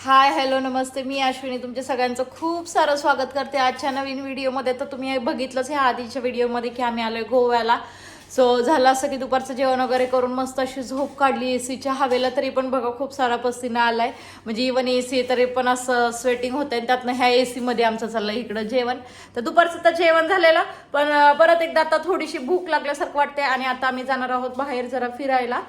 Hi hello नमस्ते. मी अश्विनी. तुमच्या सगळ्यांचं खूप सारं स्वागत करते. आजच्या नवीन व्हिडिओमध्ये तर तुम्ही बघितलंच ह्या आधीच्या व्हिडिओमध्ये की आम्ही आलोय गोव्याला. सो झालं असं की दुपारचं जेवण वगैरे करून मस्त अशी झोप काढली. एसीच्या हवेला तरी पण बघा खूप सारा पसीना आलाय. म्हणजे इवन एसी तरी पण असं स्वेटिंग होत आणि त्यातनं ह्या ए सीमध्ये आमचं चाललं इकडं जेवण. तर दुपारचं तर जेवण झालेलं पण परत एकदा आता थोडीशी भूक लागल्यासारखं वाटते आणि आता आम्ही जाणार आहोत बाहेर जरा फिरायला.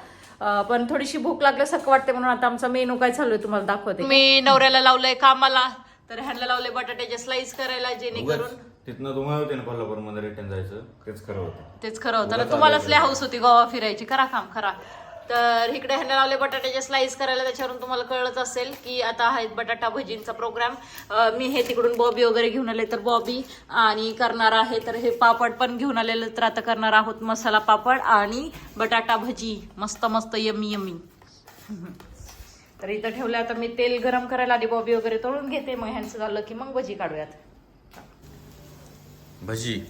पण थोडीशी भूक लागल्यासारखं वाटते म्हणून आता आमचा मेनू काय चालू आहे तुम्हाला दाखवते. मी नवऱ्याला लावलंय कामाला तर ह्यांना लावले बटाट्याचे स्लाइस करायला जेणेकरून तिथनं तुम्हाला होते ना कोल्हापूरमध्ये रिटर्न जायचं तेच खरं होतं. तेच खरं होतं. ना तुम्हालाच लय हाऊस होती गोवा फिरायची. करा काम करा. तर इकडे ह्यांना लावले बटाट्याचे स्लाइस करायला त्याच्यावरून तुम्हाला कळलंच असेल की आता आहेत बटाटा भजींचा प्रोग्राम मी हे तिकडून बॉबी वगैरे घेऊन आले तर बॉबी आणि करणार आहे तर हे पापड पण घेऊन आलेलं तर आता करणार आहोत मसाला पापड आणि बटाटा भजी. मस्त मस्त यमी यमी. तर इथं ठेवलं आता मी तेल गरम करायला आधी बॉबी वगैरे तळून घेते. मग ह्यांचं झालं की मग भजी काढूयात. भजी.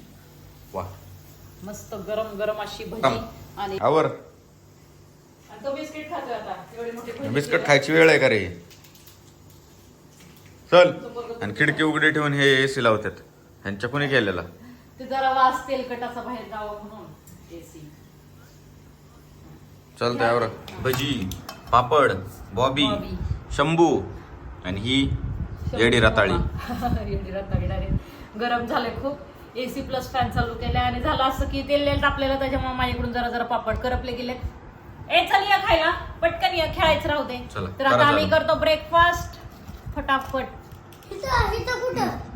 वा. मस्त गरम गरम अशी भजी. आणि आवर. आणि तो बिस्किट खातोय आता. एवढी मोठी भजी बिस्कट खायची वेळ आहे का रे? चल. आणि खिडकी उघडी ठेवून हे एसी लावतात. ह्यांच्या कोणी केलेला. ते जरा वास तेलकटाचा बाहेर जावा म्हणून एसी चालतंय आवर भजी पापड बॉबी बॉबी. शंभू आणि ही येडी रताळी. येडी रताळी direct. गरम झाले खूप. एसी प्लस फॅन चालू केले आणि झालं असं की तेल तेल तापलेलं त्याच्यामुळे माझ्याकडून जरा जरा पापड करपले गेले ए चल या खायला. पटकन या खेळायचं राहू दे. चला, तर आता करा आम्ही चालू. करतो ब्रेकफास्ट फटाफट.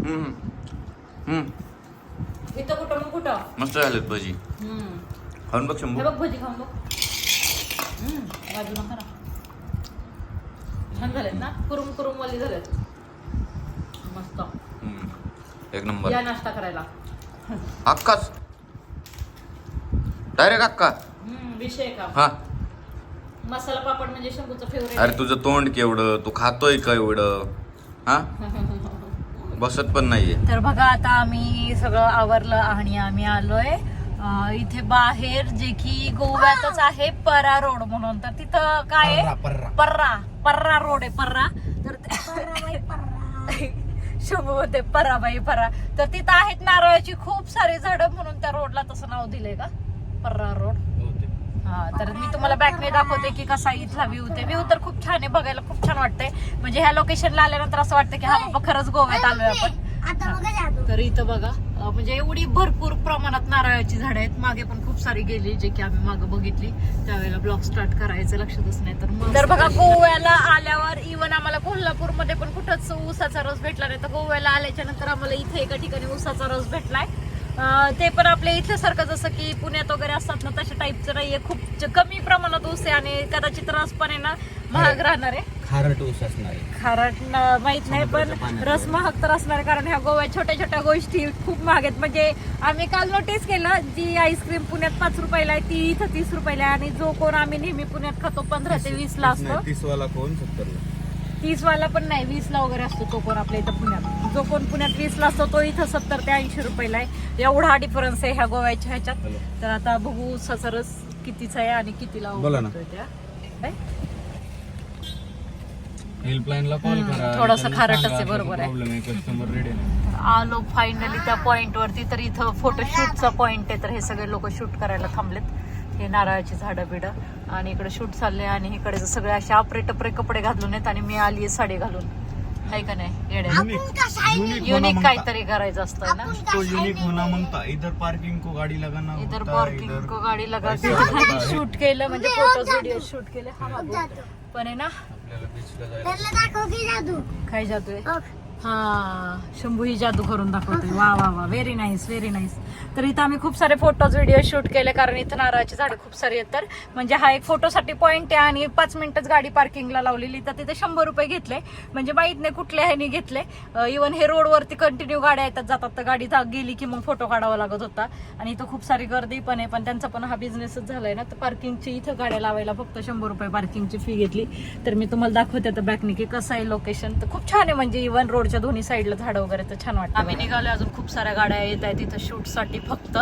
हम्म. हम्म. इथं कुठं मग कुठं? मस्त झालेत भजी. हम्म. खाऊन बघ हे शंभू बघ भजी खाऊन बघ. हम्म, बाजूला करा छान झालेत ना? कुरुम कुरुम वाली झालेत. मस्त. हम्म. एक नंबर. या नाश्ता करायला. अक्काच. डायरेक्ट अक्का. हम्म, विषय का? हा. मसाला पापड म्हणजे शंभूचं फेवरेट अरे तुझं तोंड केवढं तू खातोय का एवढं? हा? बसत पण नाहीये. तर बघा आता आम्ही सगळं आवरलं आणि आम्ही आलोय. अं, इथे बाहेर जे की गोव्यातच आहे परा रोड म्हणून. तर तिथं काय आहे? पर्रा पर्रा रोड आहे पर्रा तर ते- शुभ होते पराबाई परा. तर तिथं आहेत नारळाची खूप सारी झाडं म्हणून त्या रोडला तसं नाव दिलंय का? पर्रा रोड. हा तर मी तुम्हाला बॅकने दाखवते की कसा इथला व्ह्यू ते. व्ह्यू तर खूप छान आहे बघायला खूप छान वाटतंय. म्हणजे ह्या लोकेशनला आल्यानंतर असं वाटतं की हा बाबा खरंच गोव्यात आलोय आपण. तर इथं बघा म्हणजे एवढी भरपूर प्रमाणात नारळाची झाडं आहेत. मागे पण खूप सारी गेली जे की आम्ही मागे बघितली. त्यावेळेला ब्लॉग स्टार्ट करायचं लक्षातच नाही तर तर बघा गोव्याला आल्यावर इवन आम्हाला कोल्हापूरमध्ये पण कुठंच ऊसाचा रस भेटला नाही. तर गोव्याला आल्याच्यानंतर आम्हाला इथे एका ठिकाणी ऊसाचा रस भेटलाय. ते पण आपल्या इथल्यासारखं जसं की पुण्यात वगैरे असतात ना तशा टाईपचं नाहीये. खूप कमी प्रमाणात ऊस आहे आणि कदाचित रस पण आहे ना महाग राहणार आहे. खारट ऊस असणार आहे. खारट न- माहीत नाही पण रस महाग तर असणार कारण ह्या गोव्यात छोट्या छोट्या गोष्टी खूप महाग आहेत. म्हणजे आम्ही काल नोटीस केलं जी आईस्क्रीम पुण्यात पाच रुपयाला आहे ती इथं तीस रुपयाला आहे आणि जो कोण आम्ही नेहमी पुण्यात खातो पंधरा ते वीस ला असतो. तीस वाला कोण सत्तर तीस वाला पण नाही वीस ला वगैरे असतो तो कोण आपल्या इथं पुण्यात जो कोण पुण्यात वीस ला असतो तो इथं सत्तर ते ऐंशी रुपयाला आहे एवढा डिफरन्स आहे ह्या गोव्याच्या ह्याच्यात. तर आता बघू ऊसाचा रस कितीचा आहे आणि कितीला बोला ना. त्या. काय? हेल्पलाईनला कॉल हम्म, करा थोडंसं त्यांना खारटच सांगा, आहे, बरोबर आहे. प्रॉब्लेम आहे कस्टमर रेडी नाही आलो फायनली त्या पॉइंट वरती तर इथं फोटोशूटचा पॉइंट आहे तर हे सगळे लोक शूट करायला थांबलेत हे नारळाची झाडं बिडं आणि इकडे शूट चालले आणि इकडे सगळे असे आपरे टपरे कपडे घालून आहेत आणि मी आली साडी घालून. आहे का नाही? येड्या. युनिक काहीतरी करायचं असतं ना? तो युनिक होना मांगता इधर पार्किंग को गाड़ी लगाना इधर पार्किंग को गाडी लगा. शूट केलं म्हणजे फोटोज व्हिडिओ शूट केले. हा पण आहे ना? आपल्याला बीचला जायला काय जादू आहे? हा शंभू ही जादू करून दाखवतोय. वा वा वा. व्हेरी नाईस व्हेरी नाईस तर इथं आम्ही खूप सारे फोटोज व्हिडिओ शूट केले कारण इथं नारळाची झाडं खूप सारी आहेत. तर म्हणजे हा एक फोटोसाठी पॉईंट आहे आणि पाच मिनिटच गाडी पार्किंगला लावलेली. तर तिथे शंभर रुपये घेतले. म्हणजे माहीत नाही कुठल्या ह्यानी घेतले. इवन हे रोडवरती कंटिन्यू गाड्या येतात जातात. तर गाडी गेली की मग फोटो काढावा लागत होता. आणि इथं खूप सारी गर्दी पण आहे. पण त्यांचा पण हा बिझनेसच झालाय ना. तर पार्किंगची इथं गाड्या लावायला फक्त शंभर रुपये पार्किंगची फी घेतली. तर मी तुम्हाला दाखवते तर बॅकने की कसं आहे लोकेशन तर खूप छान आहे. म्हणजे इवन रोडच्या दोन्ही साईडला झाडं वगैरे तर छान वाटतं. आम्ही निघालो अजून खूप साऱ्या गाड्या येत आहेत. तिथं शूटसाठी फक्त.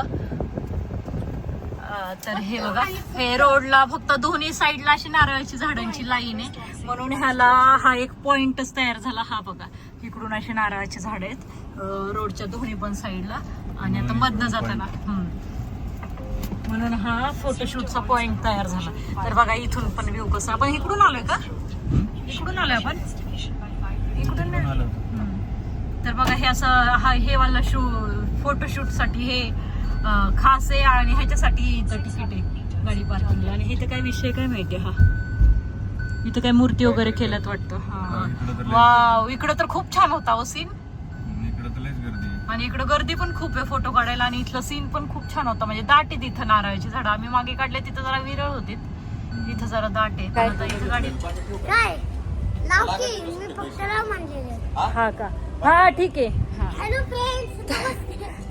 तर हे बघा हे रोडला फक्त दोन्ही साईडला अशी नारळाची झाडांची लाईन आहे. म्हणून ह्याला हा एक पॉइंटच तयार झाला हा बघा. इकडून अशी नारळाची झाड आहेत. रोडच्या दोन्ही पण साईडला आणि आता मधनं जाताना. म्हणून हा फोटोशूटचा पॉइंट तयार झाला. तर बघा इथून पण व्ह्यू कसं आपण इकडून आलोय का? इकडून आलोय आपण. तर बघा हे असं हा हे वाला शू फोटोशूटसाठी हे खास आहे आणि ह्याच्यासाठी इथं तिकीट आहे गाडी पार्किंगला आणि इथं काय विषय काय माहिती हा? इथं काय मूर्ती वगैरे केल्यात वाटतं. हा, इकडं तर लय- वाव इकडं तर खूप छान होता हो सीन इकडे तर लयच गर्दी आहे. आणि इकडं गर्दी पण खूप आहे फोटो काढायला आणि इथलं सीन पण खूप छान होतं. म्हणजे दाट आहे तिथं नारळाची झाडं. आम्ही मागे काढले तिथं जरा विरळ होते. इथं जरा दाट आहे. गाडी म्हणजे हा का? हा ठीक आहे. हॅलो फ्रेंड्स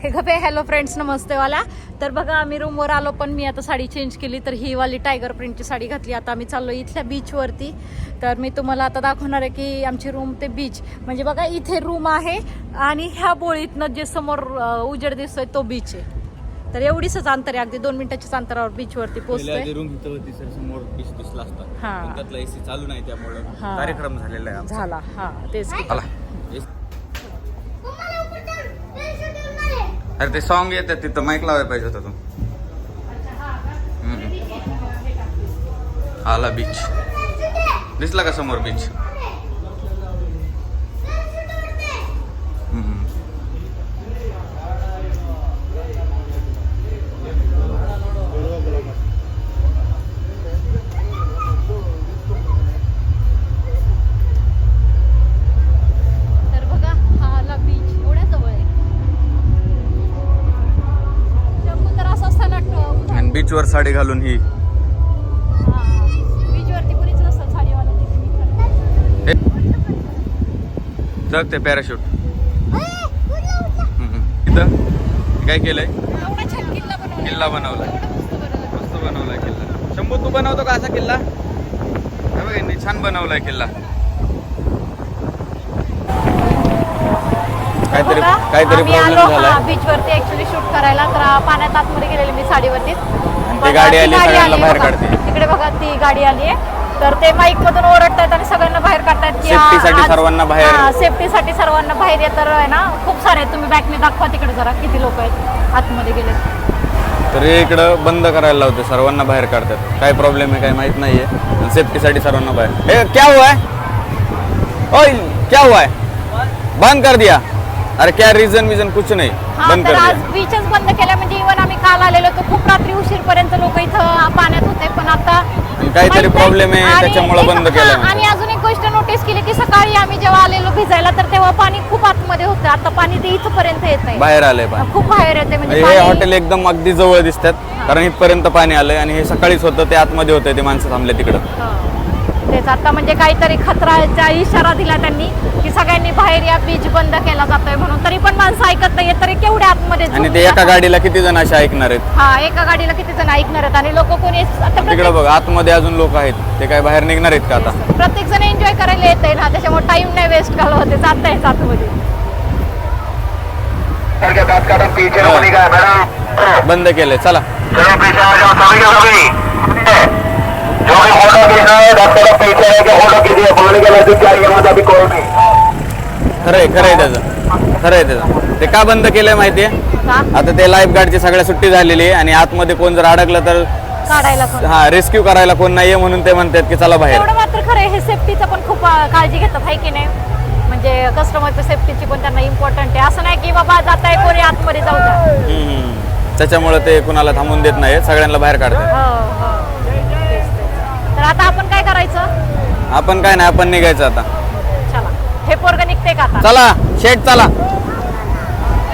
हे गपे हॅलो फ्रेंड्स नमस्ते वाला तर बघा आम्ही रूमवर आलो पण मी आता साडी चेंज केली तर ही वाली टायगर प्रिंटची साडी घातली. आता आम्ही चाललो इथल्या बीचवरती तर मी तुम्हाला आता दाखवणार आहे की आमची रूम ते बीच म्हणजे बघा इथे रूम आहे आणि ह्या बोळीतनं जे समोर उजेड दिसतोय तो बीच आहे. तर एवढीच अंतर आहे. अगदी दोन मिनिटाच्याच अंतरावर पोहोचतोय. बीच दिसला असता. हा. पण त्यातला एसी चालू नाही त्यामुळे हा. कार्यक्रम झालेला आहे आमचा. झाला. हा तेच की. आला AC मम्मा लवकर चल ट्रेन शूट येणार आहे अरे ते सॉन्ग येतात तिथं माईक लावायला पाहिजे होता तू. आला बीच दिसला का समोर बीच बीचवर साडी घालून ही. बीचवरती कुणीच नसतं साडीवाला तिथे हे. जग ते पॅराशूट इथं? काय केलंय? किल्ला बनवला किल्ला बनवलाय. मस्त बनवला मस्त बनवलाय किल्ला. शंभू तू बनवतो का असा किल्ला? छान बनवलाय किल्ला. काहीतरी काहीतरी आम्ही आलो. प्रॉब्लेम झालाय. बीच वरती ऍक्च्युली शूट करायला. तर आ, पाण्यात आतमध्ये गेलेली मी साडीवरती पण गाडी ती आली, सगळ्यांना बाहेर बघा. काढते. तिकडे बघा ती गाडी आली आहे. तर ते माईक मधून ओरडतायत आणि सगळ्यांना बाहेर काढतायत की Safety साठी सर्वांना बाहेर. हा, सेफ्टीसाठी सर्वांना बाहेर येत तर आहे ना खूप सारे आहेत. तुम्ही बॅकने दाखवा तिकडे जरा किती लोक आहेत. आतमध्ये गेले तर हे इकडं बंद करायला लावते. सर्वांना बाहेर काढतात. काय प्रॉब्लेम आहे काय माहीत नाहीये. सेफ्टीसाठी सर्वांना बाहेर. हे क्या हुआ है? ओय क्या हुआ है? बंद कर दिया. अरे क्या रीजन विजन कुछ नहीं. हा बंद तर कर आज दिया बीचच बंद केल्या म्हणजे इव्हन आम्ही काल आलेलो तर खूप रात्री उशीरपर्यंत लोक इथं पाण्यात होते पण आता काहीतरी माहीत नाही. problem आहे, आणि त्याच्यामुळं एक- बंद हा, केलंय. आणि अजून एक गोष्ट नोटीस केली की सकाळी आम्ही जेव्हा आलेलो भिजायला तर तेव्हा पाणी खूप आतमध्ये होतं. आता पाणी ते इथपर्यंत येत आहे बाहेर आलंय पाणी. खूप बाहेर येते म्हणजे हे पाणी- हॉटेल एकदम अगदी जवळ दिसतात कारण इथपर्यंत पाणी आलंय आणि हे सकाळीच होतं ते आतमध्ये होतं ते माणसं थांबले तिकडं. हा. तेच आता म्हणजे काहीतरी खतराचा इशारा दिला त्यांनी की सगळ्यांनी बाहेर या बीच बंद केला जातोय म्हणून. तरी पण माणसं ऐकत नाहीये तरी केवढ्या आतमध्ये आणि ते एका. गाडीला किती जण असे ऐकणार आहेत? हा एका गाडीला किती जण ऐकणार आहेत? आणि लोक कोणी आता तिकडे प्रत्येक- बघ आतमध्ये अजून लोक आहेत. ते काय बाहेर निघणार आहेत का आता? प्रत्येक जण एन्जॉय करायला येते ना त्याच्यामुळे टाइम नाही वेस्ट घालवते जात आहे आतमध्ये सर के दांत काटो पीछे को निकाल मैडम. बंद केलंय. चला. चलो पीछे आ जाओ सभी के सभी जो भी फोटो है पीछे रह के फोटो कीजिए पानी के अभी कोई भी खरंय खरंय त्याचं खरंय त्याचं ते का बंद केलंय माहितीये? आता ते लाईफ गार्डची सगळ्या सुट्टी झालेली आहे आणि आतमध्ये कोण जर अडकलं तर काढायला हा रेस्क्यू करायला कोण नाहीये म्हणून ते म्हणतात की चला बाहेर. एवढं मात्र खरं आहे, हे सेफ्टीचं पण खूप अं, काळजी घेतात आहे की नाही? म्हणजे कस्टमरच्या सेफ्टीची पण त्यांना इम्पॉर्टंट आहे. असं नाही की बाबा जात आहे कोणी आतमध्ये जाऊ द्या. हम्म. त्याच्यामुळे ते कुणाला थांबून देत नाही सगळ्यांना बाहेर काढतात. हो हो. तर आता आपण काय करायचं? आपण काय नाही आपण निघायचं आता. चला. हे पोरग निघते का आता? चला शेट चला.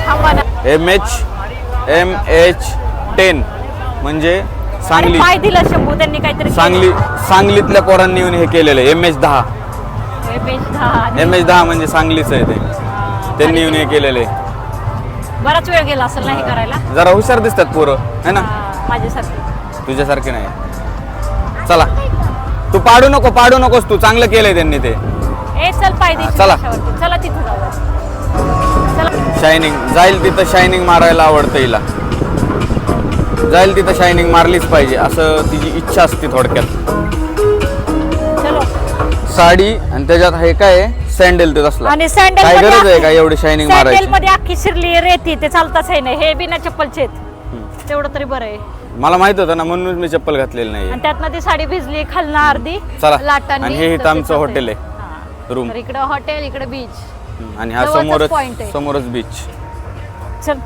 थांबा ना. M H M H ten म्हणजे सांगली. पाय दिला शंभू त्यांनी काहीतरी सांगली सांगलीतल्या पोरांनी येऊन हे केलेलं एम एच दहा. हे. एम एच दहा म्हणजे सांगलीच आहे ते. त्यांनी येऊन हे केलेले बराच वेळ गेला असेल नाही करायला? जरा हुशार दिसतात पोरं है ना? हा, माझ्यासारखी. तुझ्यासारखे नाही. चला. तू पाडू नको पाडू नकोस तू. चांगलं केलंय त्यांनी ते. ए चल दे चला. चला तिथे जाऊया चला. शायनिंग जाईल तिथं शायनिंग मारायला आवडतं हिला. जाईल तिथं शायनिंग मारलीच पाहिजे असं तिची इच्छा असते थोडक्यात. चलो. साडी आणि त्याच्यात हे काय सँडल ते तसला. आणि सँडल काय गरज आहे का एवढी शायनिंग सँडल मारायची मध्ये अख्खी शिरली रेती ते चालताच आहे नाही हे बिना चप्पलचे आहेत. तेवढं तरी बरं आहे मला माहीत होतं ना म्हणूनच मी चप्पल घातलेली नाही आणि त्यातनं ती साडी भिजली खालना अर्धी चला. लाटांनी आणि हे इथं तर आमचं. हॉटेल आहे. हा. रूम तर इकडं हॉटेल इकडे बीच आणि हा जवळचाच समोरच point आहे. समोरच बीच चल